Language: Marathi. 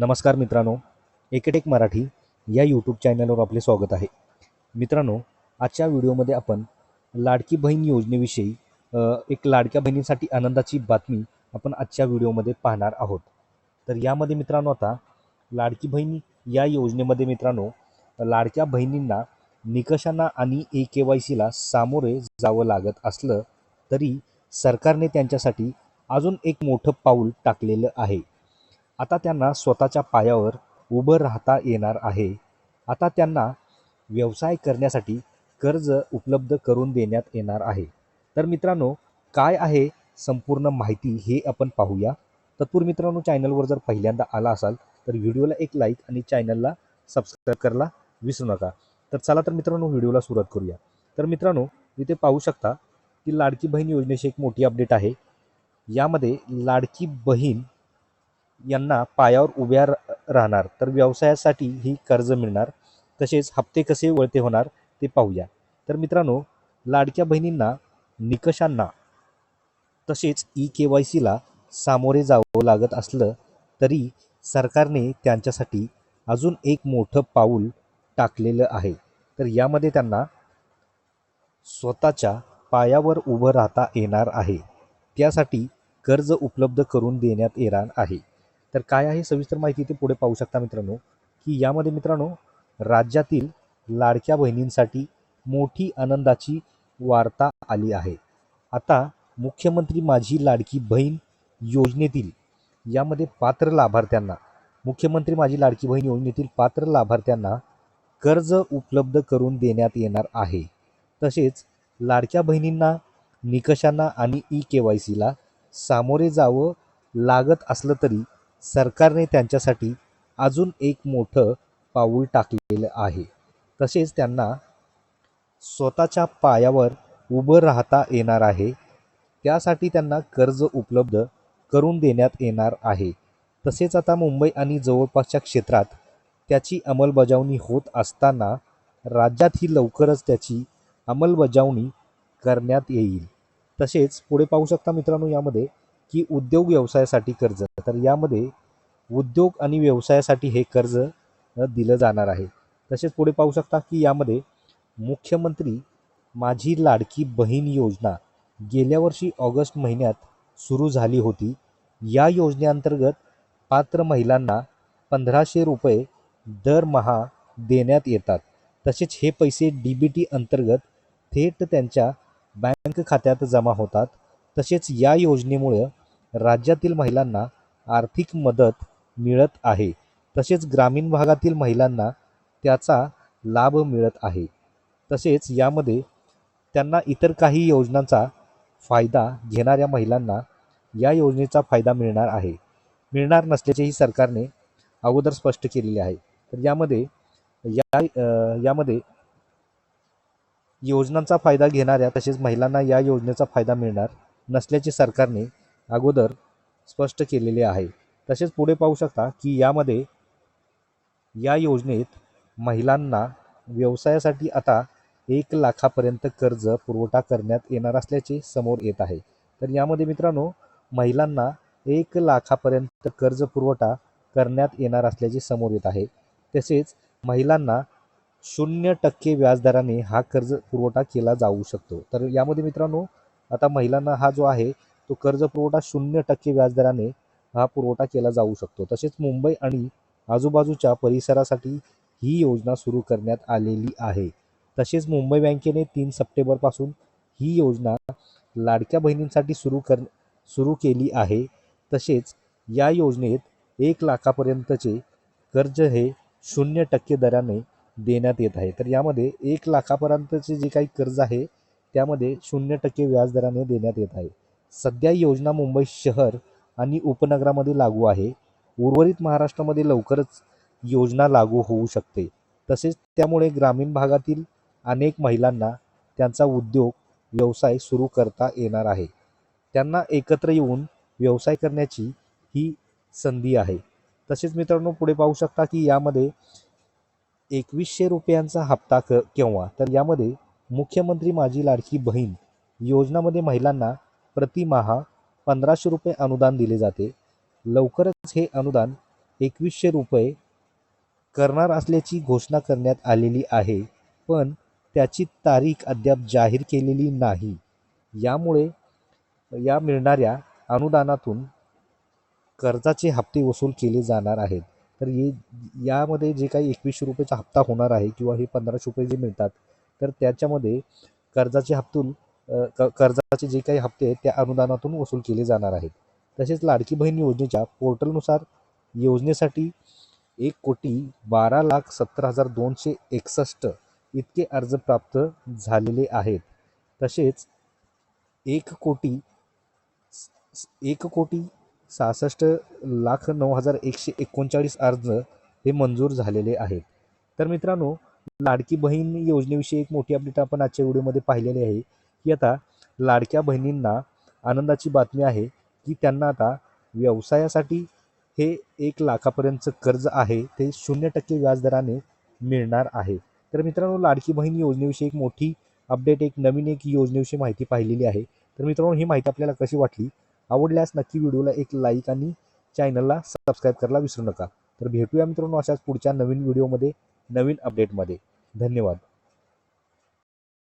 नमस्कार मित्रांनो एकेटेक मराठी या यूट्यूब चॅनलवर आपले स्वागत आहे. मित्रांनो आजच्या व्हिडिओमध्ये आपण लाडकी बहीण योजनेविषयी एक लाडक्या बहिणीसाठी आनंदाची बातमी आपण आजच्या व्हिडिओमध्ये पाहणार आहोत. तर यामध्ये मित्रांनो आता लाडकी बहीण या योजनेमध्ये मित्रांनो लाडक्या बहिणींना निकषांना आणि ए के वाय सीला सामोरे जावं लागत असलं तरी सरकारने त्यांच्यासाठी अजून एक मोठं पाऊल टाकलेलं आहे. आता त्यांना स्वतःच्या पायावर उभं राहता येणार आहे. आता त्यांना व्यवसाय करण्यासाठी कर्ज उपलब्ध करून देण्यात येणार आहे. तर मित्रांनो काय आहे संपूर्ण माहिती हे आपण पाहूया. तत्पूर्वी मित्रांनो चॅनलवर जर पहिल्यांदा आला असाल तर व्हिडिओला एक लाईक आणि चॅनलला सबस्क्राईब करायला विसरू नका. तर चला तर मित्रांनो व्हिडिओला सुरुवात करूया. तर मित्रांनो इथे पाहू शकता की लाडकी बहीण योजनेची एक मोठी अपडेट आहे. यामध्ये लाडकी बहीण यांना पायावर उभ्या रा- राहणार. तर व्यवसायासाठी ही कर्ज मिळणार. तसेच हप्ते कसे वळते होणार ते पाहूया. तर मित्रांनो लाडक्या बहिणींना निकषांना तसेच ई के वाय सीला सामोरे जावं लागत असलं तरी सरकारने त्यांच्यासाठी अजून एक मोठं पाऊल टाकलेलं आहे. तर यामध्ये त्यांना स्वतःच्या पायावर उभं राहता येणार आहे. त्यासाठी कर्ज उपलब्ध करून देण्यात येणार आहे. तर काय आहे सविस्तर माहिती ते पुढे पाहू शकता मित्रांनो की यामध्ये मित्रांनो राज्यातील लाडक्या बहिणींसाठी मोठी आनंदाची वार्ता आली आहे. आता मुख्यमंत्री माझी लाडकी बहीण योजनेतील यामध्ये पात्र लाभार्थ्यांना मुख्यमंत्री माझी लाडकी बहीण योजनेतील पात्र लाभार्थ्यांना कर्ज उपलब्ध करून देण्यात येणार आहे. तसेच लाडक्या बहिणींना निकषांना आणि ई के वाय सीला सामोरे जावं लागत असलं तरी सरकारने त्यांच्यासाठी अजून एक मोठं पाऊल टाकलेलं आहे. तसेच त्यांना स्वतःच्या पायावर उभं राहता येणार आहे. त्यासाठी त्यांना कर्ज उपलब्ध करून देण्यात येणार आहे. तसेच आता मुंबई आणि जवळपासच्या क्षेत्रात त्याची अंमलबजावणी होत असताना राज्यातही लवकरच त्याची अंमलबजावणी करण्यात येईल. तसेच पुढे पाहू शकता मित्रांनो यामध्ये की उद्योग व्यवसायासाठी कर्ज. तर यामध्ये उद्योग आणि व्यवसायासाठी हे कर्ज दिलं जाणार आहे. तसेच पुढे पाहू शकता की यामध्ये मुख्यमंत्री माझी लाडकी बहीण योजना गेल्या वर्षी ऑगस्ट महिन्यात सुरू झाली होती. या योजनेअंतर्गत पात्र महिलांना पंधराशे रुपये दरमहा देण्यात येतात. तसेच हे पैसे डी बी टी अंतर्गत थेट त्यांच्या बँक खात्यात जमा होतात. तसेच या योजनेमुळं राज्यातील महिलांना आर्थिक मदत मिळत आहे. तसेच ग्रामीण भागातील महिलांना त्याचा लाभ मिळत आहे. तसेच यामध्ये त्यांना इतर काही योजनांचा फायदा घेणाऱ्या महिलांना या योजनेचा फायदा मिळणार आहे. मिळणार नसल्याचेही सरकारने अगोदर स्पष्ट केलेले आहे. तर यामध्ये या यामध्ये योजनांचा फायदा घेणाऱ्या तसेच महिलांना या योजनेचा फायदा मिळणार नसल्याचे सरकारने अगोदर स्पष्ट केलेले आहे. तसेच पुढे पाहू शकता की यामध्ये या योजनेत महिलांना व्यवसायासाठी आता एक लाखापर्यंत कर्ज पुरवठा करण्यात येणार असल्याचे समोर येत आहे. तर यामध्ये मित्रांनो महिलांना एक लाखापर्यंत कर्ज पुरवठा करण्यात येणार असल्याचे समोर येत आहे. तसेच महिलांना शून्य टक्के व्याजदराने हा कर्ज पुरवठा केला जाऊ शकतो. तर यामध्ये मित्रांनो आता महिलांना हा जो आहे तो कर्ज पुरवठा शून्य टक्के व्याजदराने हा पुरवठा केला जाऊ शकतो. तसेच मुंबई आणि आजूबाजूच्या परिसरासाठी ही योजना सुरू करण्यात आलेली आहे. तसेच मुंबई बँकेने तीन सप्टेंबरपासून ही योजना लाडक्या बहिणींसाठी सुरू कर सुरू केली आहे. तसेच या योजनेत एक लाखापर्यंतचे कर्ज हे शून्य टक्के दराने देण्यात येत आहे. तर यामध्ये एक लाखापर्यंतचे जे काही कर्ज आहे त्यामध्ये शून्य टक्के व्याजदराने देण्यात येत आहे. सध्या योजना मुंबई शहर आणि उपनगरामध्ये लागू आहे. उर्वरित महाराष्ट्रामध्ये लवकरच योजना लागू होऊ शकते. तसेच त्यामुळे ग्रामीण भागातील अनेक महिलांना त्यांचा उद्योग व्यवसाय सुरू करता येणार आहे. त्यांना एकत्र येऊन व्यवसाय करण्याची ही संधी आहे. तसेच मित्रांनो पुढे पाहू शकता की यामध्ये एकवीसशे रुपयांचा हप्ता क केव्हा? तर यामध्ये मुख्यमंत्री माझी लाडकी बहीण योजनामध्ये महिलांना प्रतिमाहा पंधराशे रुपये अनुदान दिले जाते. लवकरच हे अनुदान एकवीसशे रुपये करणार असल्याची घोषणा करण्यात आलेली आहे पण त्याची तारीख अद्याप जाहीर केलेली नाही. यामुळे या मिळणाऱ्या अनुदानातून कर्जाचे हप्ते वसूल केले जाणार आहेत. तर ये यामध्ये जे काही एकवीसशे रुपयेचा हप्ता होणार आहे किंवा हे पंधराशे रुपये जे मिळतात तर त्याच्यामध्ये कर्जाचे हप्तून कर्जाचे जे काही हप्ते आहेत त्या अनुदानातून वसूल केले जाणार आहेत. तसेच लाडकी बहीण योजनेच्या पोर्टलनुसार योजनेसाठी एक कोटी बारा लाख सत्तर हजार दोनशे एकसष्ट इतके अर्ज प्राप्त झालेले आहेत. तसेच एक कोटी एक कोटी सहासष्ट लाख नऊ हजार एकशे एकोणचाळीस अर्ज हे मंजूर झालेले आहेत. तर मित्रांनो लाडकी बहीण योजनेविषयी एक मोठी अपडेट आपण आजच्या व्हिडिओमध्ये पाहिलेली आहे. की आता लाडक्या बहिणींना आनंदाची बातमी आहे की त्यांना आता व्यवसायासाठी हे एक लाखापर्यंतचं कर्ज आहे ते शून्य टक्के व्याजदराने मिळणार आहे. तर मित्रांनो लाडकी बहीण योजनेविषयी एक मोठी अपडेट एक नवीन एक योजनेविषयी माहिती पाहिलेली आहे. तर मित्रांनो ही माहिती आपल्याला कशी वाटली? आवडल्यास नक्की व्हिडिओला एक लाईक आणि चॅनलला सबस्क्राईब करायला विसरू नका. तर भेटूया मित्रांनो अशाच पुढच्या नवीन व्हिडिओमध्ये नवीन अपडेटमध्ये धन्यवाद.